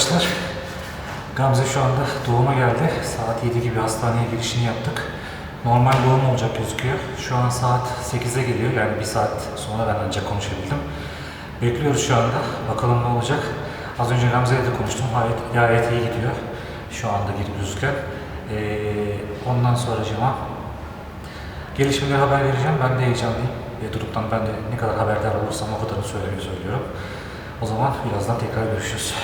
arkadaşlar. Gamze şu anda doğuma geldi. Saat 7 gibi hastaneye girişini yaptık. Normal doğum olacak gözüküyor. Şu an saat 8'e geliyor. Yani bir saat sonra ben ancak konuşabildim. Bekliyoruz şu anda. Bakalım ne olacak. Az önce Gamze ile de konuştum. Gayet, gayet iyi gidiyor. Şu anda gibi gözüken. Ee, ondan sonra cima gelişmeleri haber vereceğim. Ben de heyecanlıyım. Ve durumdan ben de ne kadar haberdar olursam o kadarını söylemeyi söylüyorum. O zaman birazdan tekrar görüşürüz.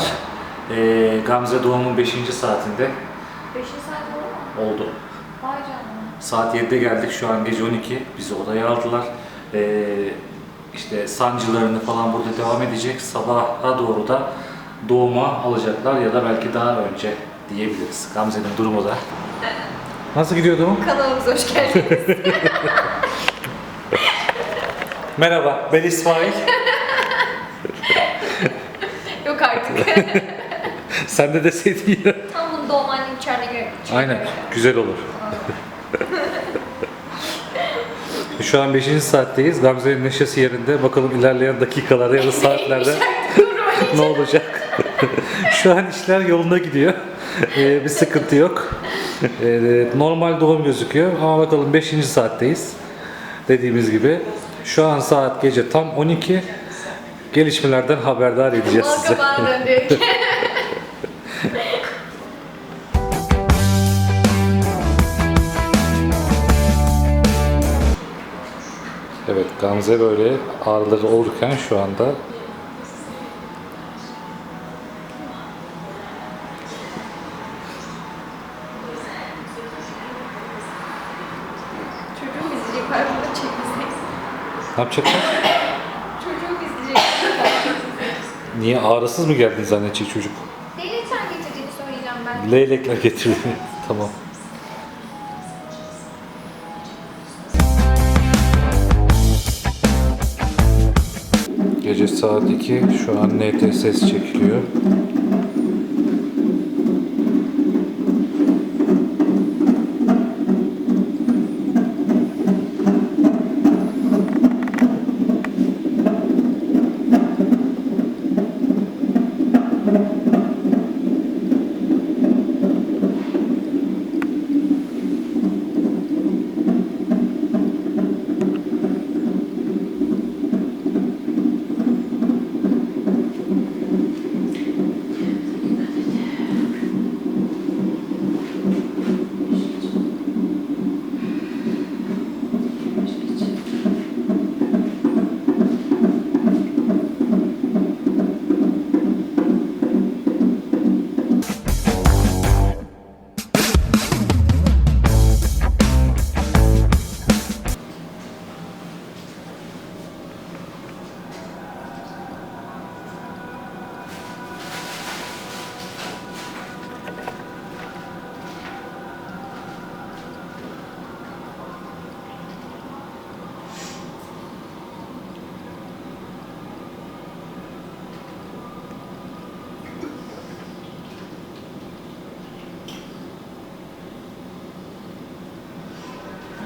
Aldılar. Ee, Gamze doğumun 5. saatinde Beşinci saat oldu mu? oldu. Vay canına. Saat 7'de geldik şu an gece 12. Bizi odaya aldılar. Ee, işte sancılarını falan burada devam edecek. Sabaha doğru da doğuma alacaklar ya da belki daha önce diyebiliriz. Gamze'nin durumu da. Nasıl gidiyor doğum? Kanalımıza hoş geldiniz. Merhaba, ben İsmail. Yok artık. Sen de deseydin ya. Tam bunu doğum annem içeride görüyor. Aynen, güzel olur. Şu an 5. saatteyiz. Gamze'nin neşesi yerinde. Bakalım ilerleyen dakikalarda ya da saatlerde ne olacak? Şu an işler yolunda gidiyor. Ee, bir sıkıntı yok. Ee, normal doğum gözüküyor ama bakalım 5. saatteyiz. Dediğimiz gibi. Şu an saat gece tam 12. Gelişmelerden haberdar edeceğiz size. Evet Gamze böyle ağrıları olurken şu anda Çocuğum. Ben burada çekmesek. ne yapacaklar? Çocuğum izleyecek. Niye ağrısız mı geldin zannedecek çocuk? Sen getirdiğini söyleyeceğim ben. Leylekler getirdi. tamam. Gece saat 2. Şu an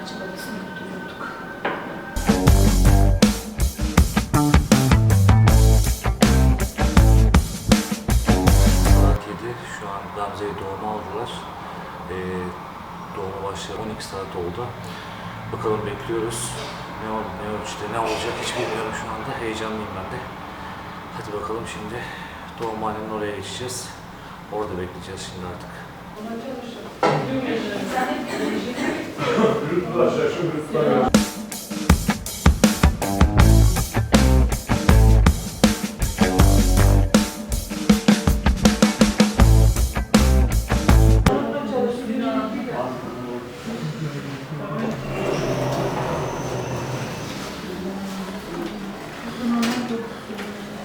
sanatçı babasını duyurduk. Saat 7, şu an Gamze'yi doğuma aldılar. Ee, doğuma başlayan 12 saat oldu. Bakalım bekliyoruz. Ne oldu, ne ölçüde, ne olacak hiç bilmiyorum şu anda. Heyecanlıyım ben de. Hadi bakalım şimdi doğumhanenin oraya geçeceğiz. Orada bekleyeceğiz şimdi artık.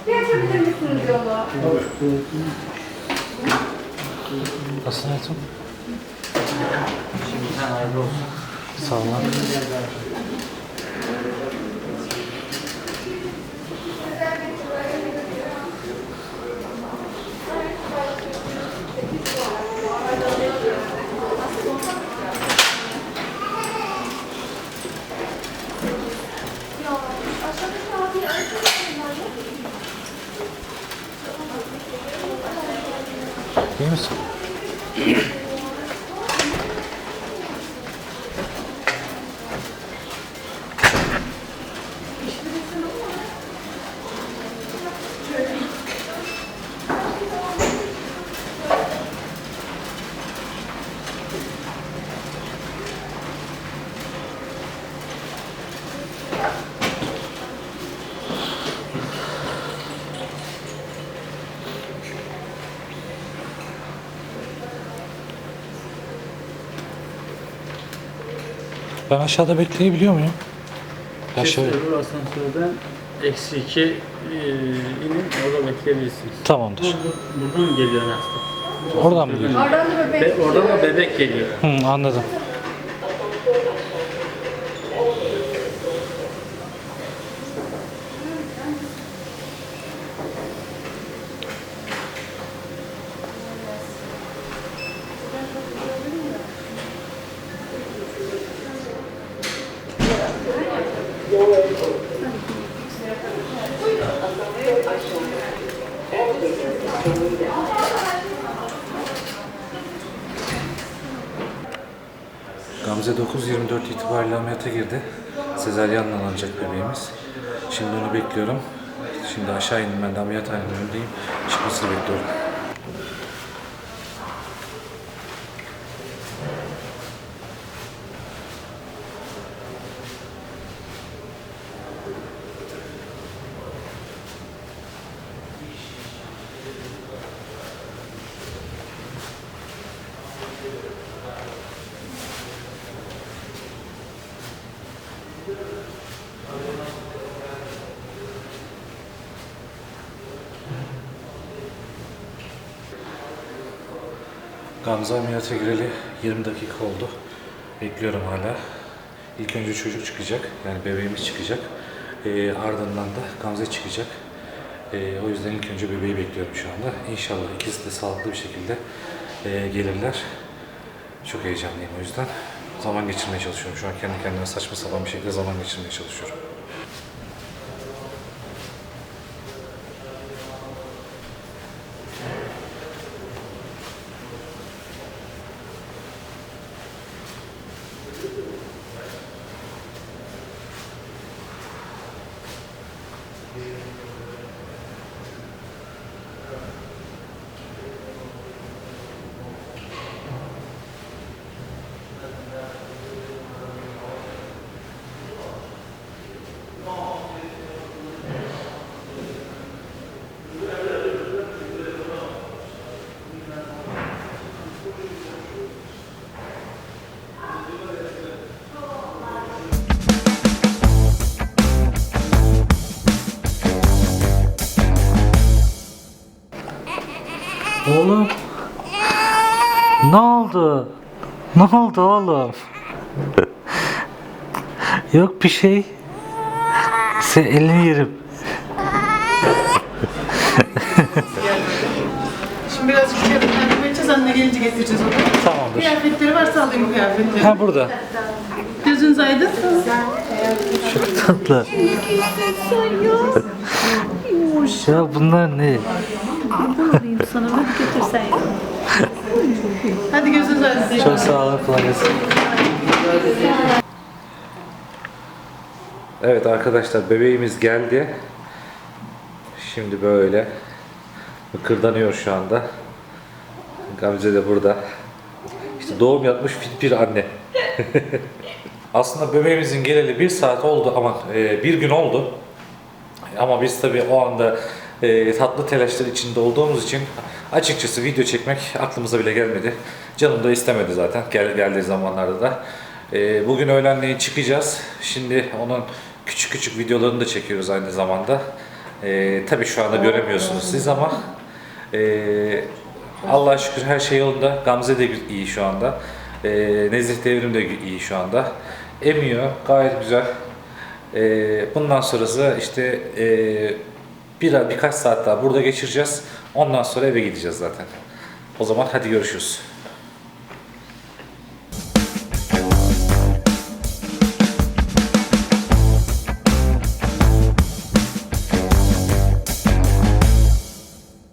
Bir açabilir misiniz yolu? Nasılsın hayatım? Şimdiden hayırlı olsun. Sağ ol. İyi misin? Thank you. Ben aşağıda bekleyebiliyor muyum? Aşağı... Öbür asansörden eksi iki e, inin orada bekleyebilirsiniz. Tamamdır. Burada- Buradan geliyor hasta. Oradan mı geliyor? Oradan da bebek. Be, oradan da bebek geliyor. Hı, anladım. Gamze 9.24 itibariyle ameliyata girdi. Sezaryenle alınacak bebeğimiz. Şimdi onu bekliyorum. Şimdi aşağı indim ben de ameliyathanenin önündeyim. Çıkmasını bekliyorum. Gamze ameliyata gireli 20 dakika oldu. Bekliyorum hala. İlk önce çocuk çıkacak. Yani bebeğimiz çıkacak. Ee, ardından da Gamze çıkacak. Ee, o yüzden ilk önce bebeği bekliyorum şu anda. İnşallah ikisi de sağlıklı bir şekilde e, gelirler. Çok heyecanlıyım o yüzden. Zaman geçirmeye çalışıyorum. Şu an kendi kendime saçma sapan bir şekilde zaman geçirmeye çalışıyorum. Oğlum. Ne oldu? Ne oldu oğlum? Yok bir şey. Sen elini yerim. Şimdi birazcık kıyafetlerine geçeceğiz. Anne gelince getireceğiz onu. Tamamdır. Kıyafetleri varsa alayım bu kıyafetleri. Ha burada. Gözünüz aydın. Çok tatlı. ya bunlar ne? Sana bak götürsen. Hadi gözünüz aydın. Çok sağ olun. Kolay. Evet arkadaşlar bebeğimiz geldi. Şimdi böyle mıkırdanıyor şu anda. Gamze de burada. İşte doğum yapmış fit bir anne. Aslında bebeğimizin geleli bir saat oldu ama e, bir gün oldu. Ama biz tabii o anda e, tatlı telaşlar içinde olduğumuz için açıkçası video çekmek aklımıza bile gelmedi. Canım da istemedi zaten gel, geldiği zamanlarda da. E, bugün öğlenleyin çıkacağız. Şimdi onun küçük küçük videolarını da çekiyoruz aynı zamanda. E, tabii şu anda göremiyorsunuz siz ama e, Allah'a şükür her şey yolunda. Gamze de iyi şu anda. E, Nezih Devrim de iyi şu anda. Emiyor gayet güzel. Ee, bundan sonrası işte ee, bir birkaç saat daha burada geçireceğiz. Ondan sonra eve gideceğiz zaten. O zaman hadi görüşürüz.